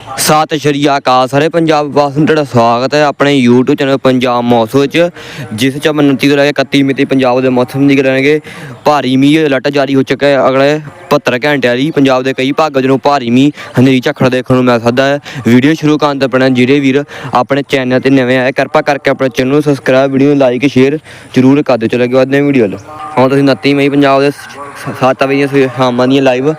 ਸਤਿ ਸ਼੍ਰੀ ਅਕਾਲ ਸਾਰੇ ਪੰਜਾਬ ਵਾਸੀਆਂ ਦਾ ਤੁਹਾਡਾ ਸਵਾਗਤ ਹੈ ਆਪਣੇ YouTube ਚੈਨਲ ਪੰਜਾਬ ਮੌਸਮ ਵਿੱਚ, ਜਿਸ ਚ ਆਪਾਂ 29 ਤੋਂ ਲੈ ਕੇ 31 ਮਿਤੀ ਪੰਜਾਬ ਦੇ ਮੌਸਮ ਦੀ ਕਰਾਂਗੇ। ਭਾਰੀ ਮੀਂਹ ਅਲਰਟ ਜਾਰੀ ਹੋ ਚੁੱਕਾ ਹੈ। ਅਗਲੇ 72 ਘੰਟਿਆਂ ਲਈ ਪੰਜਾਬ ਦੇ ਕਈ ਭਾਗਾਂ 'ਚ ਨੂੰ ਭਾਰੀ ਮੀਂਹ ਹਨੇਰੀ ਝੱਖੜ ਦੇਖਣ ਨੂੰ ਮਿਲ ਸਕਦਾ ਹੈ। ਵੀਡੀਓ ਸ਼ੁਰੂ ਕਰਨ ਤੋਂ ਪਹਿਲਾਂ ਜਿਹੜੇ ਵੀਰ ਆਪਣੇ ਚੈਨਲ ਤੇ ਨਵੇਂ ਆਏ, ਕਿਰਪਾ ਕਰਕੇ ਆਪਣੇ ਚੈਨਲ ਨੂੰ ਸਬਸਕ੍ਰਾਈਬ ਵੀਡੀਓ ਨੂੰ ਲਾਈਕ ਸ਼ੇਅਰ ਜ਼ਰੂਰ ਕਰ ਦਿਓ। ਚਲੋ ਅੱਗੇ ਵਧਦੇ ਹਾਂ ਵੀਡੀਓ ਵੱਲ। ਹੁਣ ਤੁਸੀਂ 29 ਮਈ ਪੰਜਾਬ ਦੇ 7 ਵਜੇ ਸਵੇਰ ਸ਼ਾਮਾਂ ਦੀਆਂ ਲਾਈਵ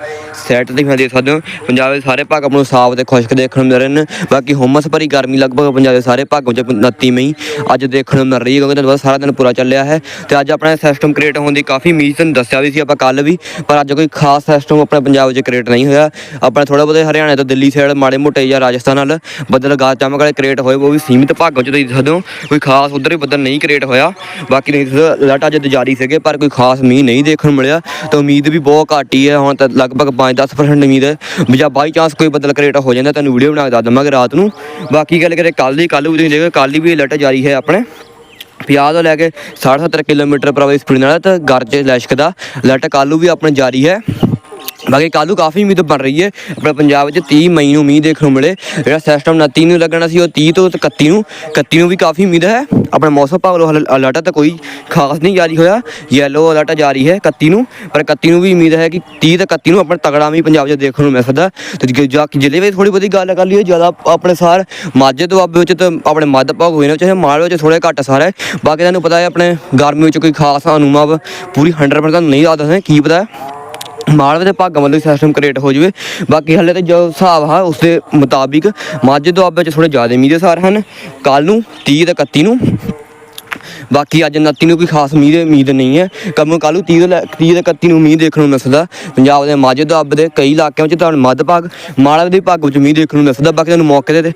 ਸੈਟ ਤੇ ਦੇਖ ਸਕਦੇ ਹੋ ਪੰਜਾਬ ਦੇ ਸਾਰੇ ਭਾਗ ਆਪਾਂ ਨੂੰ ਸਾਫ਼ ਤੇ ਖੁਸ਼ਕ ਦੇਖਣ ਨੂੰ ਮਿਲ ਰਹੇ ਨੇ ਬਾਕੀ ਹੁਮਸ ਭਰੀ ਗਰਮੀ ਲਗਭਗ ਪੰਜਾਬ ਦੇ ਸਾਰੇ ਭਾਗਾਂ 'ਚ 29 ਮਈ। ਅੱਜ ਦੇਖਣ ਨੂੰ ਮਿਲ ਰਹੀ ਹੈ ਕਿਉਂਕਿ ਤੁਹਾਨੂੰ ਪਤਾ ਸਾਰਾ ਦਿਨ ਪੂਰਾ ਚੱਲਿਆ ਹੈ। ਤੇ ਅੱਜ ਆਪਣਾ ਸਿਸਟਮ ਕ੍ਰੀਏਟ ਹੋਣ ਦੀ ਕਾਫੀ ਉਮੀਦ ਤੁਹਾਨੂੰ ਦੱਸਿਆ ਵੀ ਸੀ ਆਪਾਂ ਕੱਲ ਵੀ। ਪਰ ਅੱਜ ਕੋਈ ਖਾਸ ਸਿਸਟਮ ਆਪਣੇ ਪੰਜਾਬ 'ਚ ਕ੍ਰੀਏਟ ਨਹੀਂ ਹੋਇਆ। ਆਪਣਾ ਥੋੜਾ ਬਹੁਤੇ ਹਰਿਆਣਾ ਤੋਂ ਦਿੱਲੀ ਸਾਈਡ ਮਾੜੇ ਮੋਟੇ ਜਾਂ ਰਾਜਸਥਾਨ ਨਾਲ ਬੱਦਲ ਗਾ ਚਮਕ ਵਾਲੇ ਕ੍ਰੀਏਟ ਹੋਏ, ਉਹ ਵੀ ਸੀਮਿਤ ਭਾਗਾਂ 'ਚ ਤੁਸੀਂ ਦੇਖ ਸਕਦੇ ਹੋ ਕੋਈ ਖਾਸ ਉਧਰ ਹੀ ਬੱਦਲ ਨਹੀਂ ਕ੍ਰੀਏਟ ਹੋਇਆ। ਬਾਕੀ ਨਹੀਂ ਅਲਰਟ ਅੱਜ ਜਾਰੀ ਸੀਗੇ, ਪਰ ਕੋਈ ਖਾਸ ਮੀਂਹ ਨਹੀਂ ਦੇਖਣ ਨੂੰ ਮਿਲਿਆ। ਤਾਂ ਉਮੀਦ ਵੀ ਬਹੁਤ ਘੱਟ ਹੀ ਹੈ ਹੁਣ ਤਾਂ ਲਗਭਗ 5-10% ਉਮੀਦ ਹੈ। ਵੀ ਜਾਂ ਬਾਈ ਚਾਂਸ ਕੋਈ ਬੱਦਲ ਕ੍ਰੀਏਟ ਹੋ ਜਾਂਦਾ, ਤੁਹਾਨੂੰ ਵੀਡੀਓ ਬਣਾ ਕੇ ਦੱਸ ਦਵਾਂਗੇ ਰਾਤ ਨੂੰ। ਬਾਕੀ ਗੱਲ ਕਰੇ ਕੱਲ ਦੀ ਕੱਲ ਵੀ ਤੁਸੀਂ ਦੇਖੋ ਕੱਲ ਦੀ ਵੀ ਅਲਰਟ ਜਾਰੀ ਹੈ ਆਪਣੇ। ਪੰਜਾਹ ਤੋਂ ਲੈ ਕੇ 60-70 ਕਿਲੋਮੀਟਰ ਪਰ ਆਵਰ ਸਪੀਡ ਨਾਲ, ਤਾਂ ਗਰਜ, ਲੈਸ਼ਕ ਦਾ ਅਲਰਟ ਕੱਲ੍ਹ ਨੂੰ ਵੀ ਆਪਣੇ ਜਾਰੀ ਹੈ। ਬਾਕੀ ਕੱਲ੍ਹ ਨੂੰ ਕਾਫੀ ਉਮੀਦ ਬਣ ਰਹੀ ਹੈ। ਆਪਣੇ ਪੰਜਾਬ ਵਿੱਚ 30 ਮਈ ਨੂੰ ਮੀਂਹ ਦੇਖਣ ਨੂੰ ਮਿਲੇ। ਜਿਹੜਾ ਸਿਸਟਮ 29 ਨੂੰ ਲੱਗਣਾ ਸੀ ਉਹ 30 ਤੋਂ 31 ਨੂੰ 31 ਨੂੰ ਵੀ ਕਾਫੀ ਉਮੀਦ ਹੈ। ਆਪਣਾ ਮੌਸਮ ਵਿਭਾਗ ਵੱਲੋਂ ਹਾਲੇ ਅਲਰਟ ਤਾਂ ਕੋਈ ਖਾਸ ਨਹੀਂ ਜਾਰੀ ਹੋਇਆ। ਯੈਲੋ ਅਲਰਟ ਜਾਰੀ ਹੈ 31 ਨੂੰ। ਪਰ 31 ਨੂੰ ਵੀ ਉਮੀਦ ਹੈ ਕਿ 30 ਤੇ 31 ਨੂੰ ਆਪਣਾ ਤਗੜਾ ਮੀਂਹ ਪੰਜਾਬ 'ਚ ਦੇਖਣ ਨੂੰ ਮਿਲ ਸਕਦਾ। ਤੇ ਜੇ ਜਾ ਜ਼ਿਲ੍ਹੇ ਵਿੱਚ ਥੋੜੀ ਬਹੁਤੀ ਗੱਲ ਕਰ ਲਈਏ, ਜ਼ਿਆਦਾ ਆਪਣੇ ਸਾਰ ਮਾਝੇ ਦੁਆਬੇ ਵਿੱਚ ਤਾਂ ਆਪਣੇ ਮੱਧ ਭਾਗ ਹੋਏ ਨੇ, ਚਾਹੇ ਮਾਲ ਵਿੱਚ ਥੋੜੇ ਘੱਟ ਸਾਰ ਹੈ। ਬਾਕੀ ਤੁਹਾਨੂੰ ਪਤਾ ਹੈ, ਆਪਣੇ ਗਰਮੀ ਵਿੱਚ ਕੋਈ ਖਾਸ ਅਨੁਭਵ ਪੂਰੀ 100% ਨਹੀਂ ਦੱਸ ਸਕਦੇ, ਕੀ ਪਤਾ ਮਾਲਵੇ ਦੇ ਭਾਗਾਂ ਵੱਲੋਂ ਸਿਸਟਮ ਕ੍ਰੀਏਟ ਹੋ ਜਾਵੇ। ਬਾਕੀ ਹਲੇ ਤੇ ਜੋ ਹਿਸਾਬ ਹੈ ਉਸ ਦੇ ਮੁਤਾਬਿਕ ਮਾਝੇ ਦੁਆਬੇ ਵਿੱਚ ਥੋੜੇ ਜ਼ਿਆਦਾ ਮੀਂਹ ਦੇ ਸਾਰ ਹਨ। ਕੱਲ ਨੂੰ 30 ਤੇ 31 ਨੂੰ। ਬਾਕੀ ਅੱਜ 29 ਨੂੰ ਕੋਈ ਖਾਸ ਮੀਂਹ ਦੀ ਉਮੀਦ ਨਹੀਂ ਹੈ। ਕੰਮ ਨੂੰ ਕੱਲ ਨੂੰ 30 ਤੋਂ ਲੈ 30 ਤੇ 31 ਨੂੰ ਮੀਂਹ ਦੇਖਣ ਨੂੰ ਮਿਲ ਸਕਦਾ ਪੰਜਾਬ ਦੇ ਮਾਝੇ ਦੁਆਬੇ ਦੇ ਕਈ ਇਲਾਕਿਆਂ ਵਿੱਚ ਤੁਹਾਨੂੰ ਮੱਧ ਭਾਗ ਮਾਲਵੇ ਦੇ ਭਾਗ ਵਿੱਚ ਮੀਂਹ ਦੇਖਣ ਨੂੰ ਮਿਲ ਸਕਦਾ ਬਾਕੀ ਤੁਹਾਨੂੰ ਮੌਕੇ ਤੇ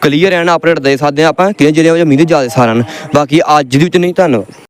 ਕਲੀਅਰ ਰਹਿਣਾ ਅਪਡੇਟ ਦੇ ਸਕਦੇ ਹਾਂ ਆਪਾਂ। ਕਿ ਜ਼ਿਲ੍ਹਿਆਂ ਵਿੱਚ ਮੀਂਹ ਦੇ ਜ਼ਿਆਦਾ ਸਾਰ ਹਨ। ਬਾਕੀ ਅੱਜ ਦੇ ਵਿੱਚ ਨਹੀਂ, ਧੰਨਵਾਦ।